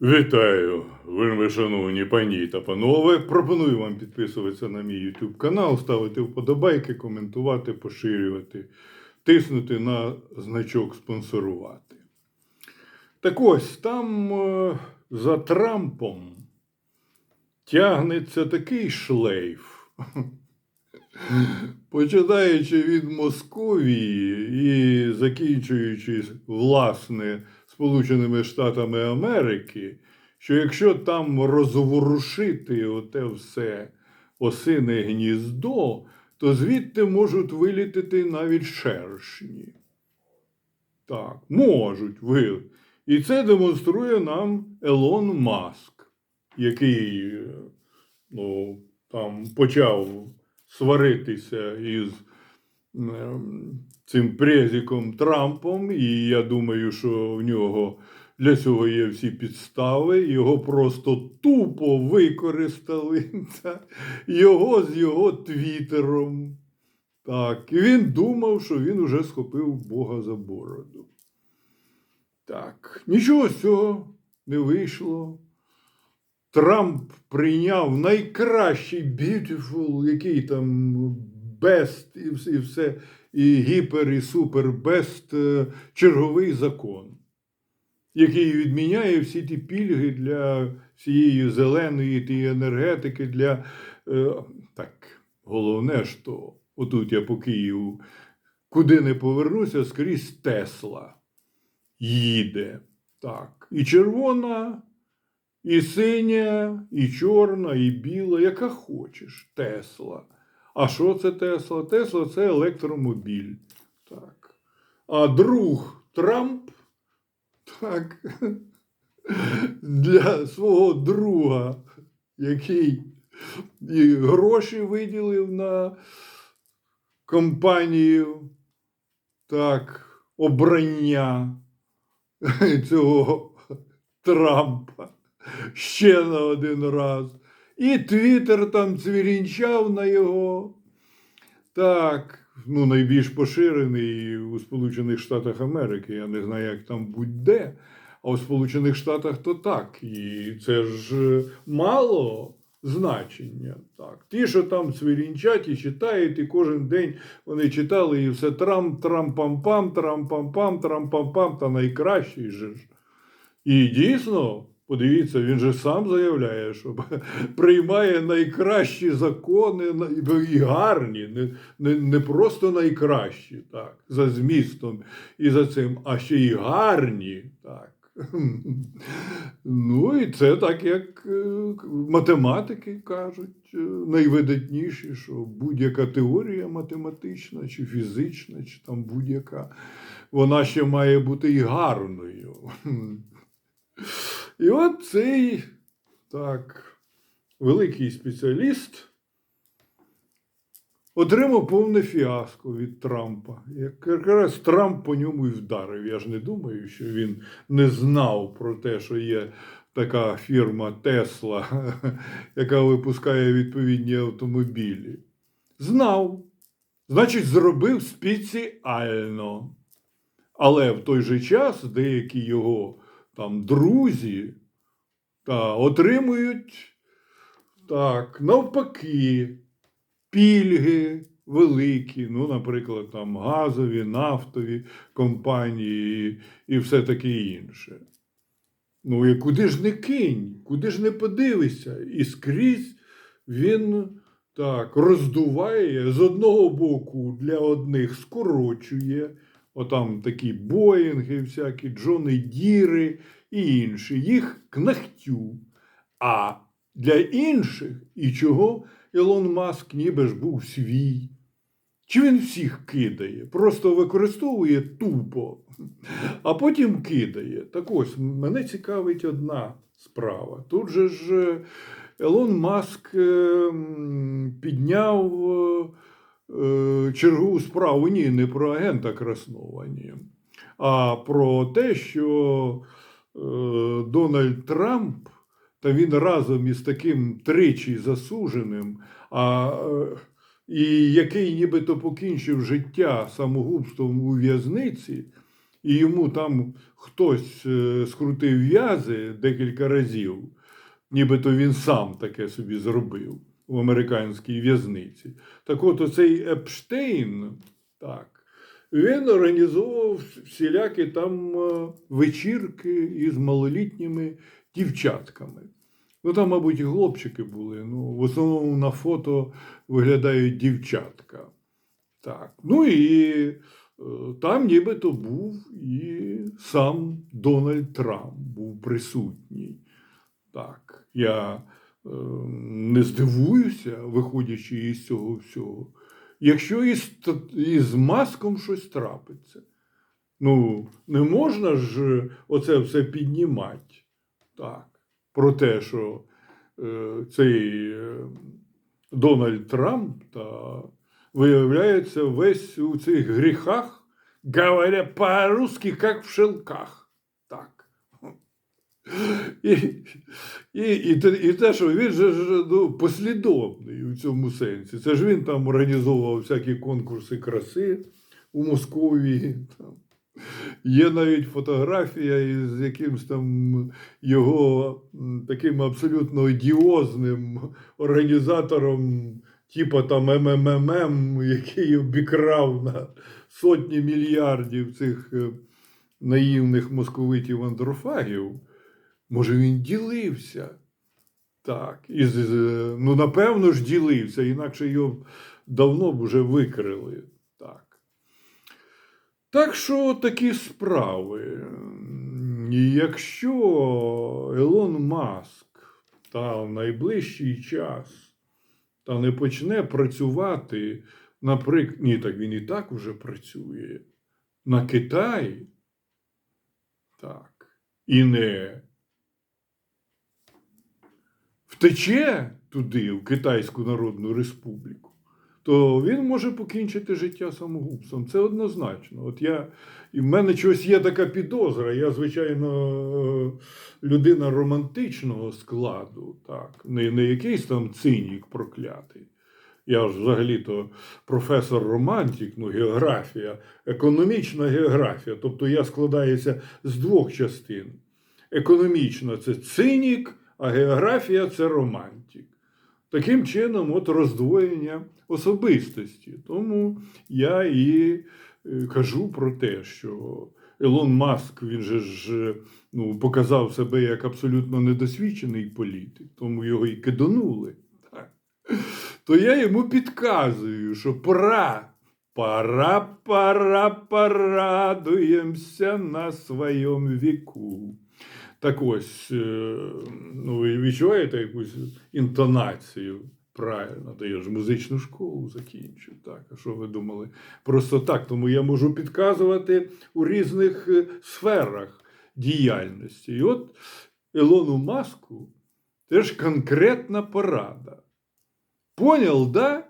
Вітаю, вельми шановні пані та панове. Пропоную вам підписуватися на мій YouTube канал, ставити вподобайки, коментувати, поширювати, тиснути на значок спонсорувати. Так ось там е, за Трампом тягнеться такий шлейф. Починаючи від Московії і закінчуючи, власне, Сполученими Штатами Америки, що якщо там розворушити оте все осине гніздо, то звідти можуть вилітити навіть шершні. Так, можуть ви. І це демонструє нам Елон Маск, який ну, там почав сваритися із ем, цим презіком Трампом, і я думаю, що в нього для цього є всі підстави. Його просто тупо використали. та, Його з його твіттером. Так, і він думав, що він уже схопив Бога за бороду. Так, нічого з цього не вийшло. Трамп прийняв найкращий beautiful, який там best і все, і гіпер, і супер е, черговий закон, який відміняє всі ті пільги для всієї зеленої тієї енергетики, для е, так, головне, що отут я по Києву куди не повернуся, скрізь Тесла їде. Так. І червона. І синя, і чорна, і біла, яка хочеш, Тесла. А що це Тесла? Тесла це електромобіль. Так. А друг Трамп так, для свого друга, який і гроші виділив на компанію так, обрання цього Трампа ще на один раз. І Твіттер там цвірінчав на його. Так, ну, найбільш поширений у Сполучених Штатах Америки. Я не знаю, як там будь-де. А у Сполучених Штатах то так. І це ж е, мало значення. Так. Ті, що там цвірінчать і читають, і кожен день вони читали, і все Трамп, Трамп-пам-пам, Трамп-пам-пам, Трамп-пам-пам, та найкращий же ж. І дійсно, подивіться, він же сам заявляє, що приймає найкращі закони і гарні, не, не, не просто найкращі, так, за змістом і за цим, а ще й гарні. так. Ну, і це так, як е, математики кажуть, е, найвидатніші, що будь-яка теорія математична, чи фізична, чи там будь-яка, вона ще має бути і гарною. І от цей так, великий спеціаліст отримав повне фіаско від Трампа. Якраз Трамп по ньому і вдарив. Я ж не думаю, що він не знав про те, що є така фірма Тесла, яка випускає відповідні автомобілі. Знав. Значить, зробив спеціально. Але в той же час деякі його там друзі та, отримують так, навпаки, пільги великі, ну, наприклад, там газові, нафтові компанії і, все таке інше. Ну, і куди ж не кинь, куди ж не подивишся, і скрізь він так роздуває з одного боку для одних скорочує. Отам такі Боїнги, всякі, Джони Діри і інші. Їх кнахтю. А для інших, і чого Ілон Маск ніби ж був свій. Чи він всіх кидає, просто використовує тупо, а потім кидає. Так ось, мене цікавить одна справа. Тут же ж е, Ілон Маск е, підняв е, чергову справу. Ні, не про агента Краснова, ні, а про те, що е, Дональд Трамп, та він разом із таким тричі засудженим, а, е, і який нібито покінчив життя самогубством у в'язниці, і йому там хтось е, скрутив в'язи декілька разів, нібито він сам таке собі зробив в американській в'язниці. Так от оцей Епштейн, так, він організовував всілякі там е, вечірки із малолітніми дівчатками. Ну, там, мабуть, і хлопчики були. Ну, в основному на фото виглядають дівчатка. Так. Ну і е, там нібито був і сам Дональд Трамп був присутній. Так, я не здивуюся, виходячи із цього всього, якщо із, із маском щось трапиться. Ну, не можна ж оце все піднімати. Так. Про те, що е, цей е, Дональд Трамп та, виявляється весь у цих гріхах, говоря по-русски, як в шелках. Так. І, і, і, і те, що він же ну, послідовний у цьому сенсі. Це ж він там організовував всякі конкурси краси у Московії. Там. Є навіть фотографія із якимсь там його таким абсолютно ідіозним організатором, типа там МММ, який обікрав на сотні мільярдів цих е, наївних московитів андрофагів. Може, він ділився. Так, із, е, ну, напевно ж, ділився, інакше його давно б вже викрили. Так. Так що такі справи. І Якщо Елон Маск та в найближчий час та не почне працювати, наприклад, ні, так він і так вже працює на Китай, так, і не втече туди, в Китайську Народну Республіку, то він може покінчити життя самогубством. Це однозначно. От я, і в мене чогось є така підозра. Я, звичайно, людина романтичного складу, так, не, не якийсь там цинік проклятий. Я ж взагалі-то професор романтик, ну, географія, економічна географія. Тобто я складаюся з двох частин. Економічно це цинік, а географія це романтик. Таким чином, от роздвоєння особистості. Тому я і е, кажу про те, що Елон Маск він же ж ну, показав себе як абсолютно недосвідчений політик, тому його і киданули. То я йому підказую, що пора. Пора, пора, порадуємося на своєму віку. Так ось, е, ну, ви відчуваєте якусь інтонацію? Правильно, то я ж музичну школу закінчив. Так, а що ви думали? Просто так, тому я можу підказувати у різних е, сферах діяльності. І от Елону Маску теж конкретна порада. Понял, да?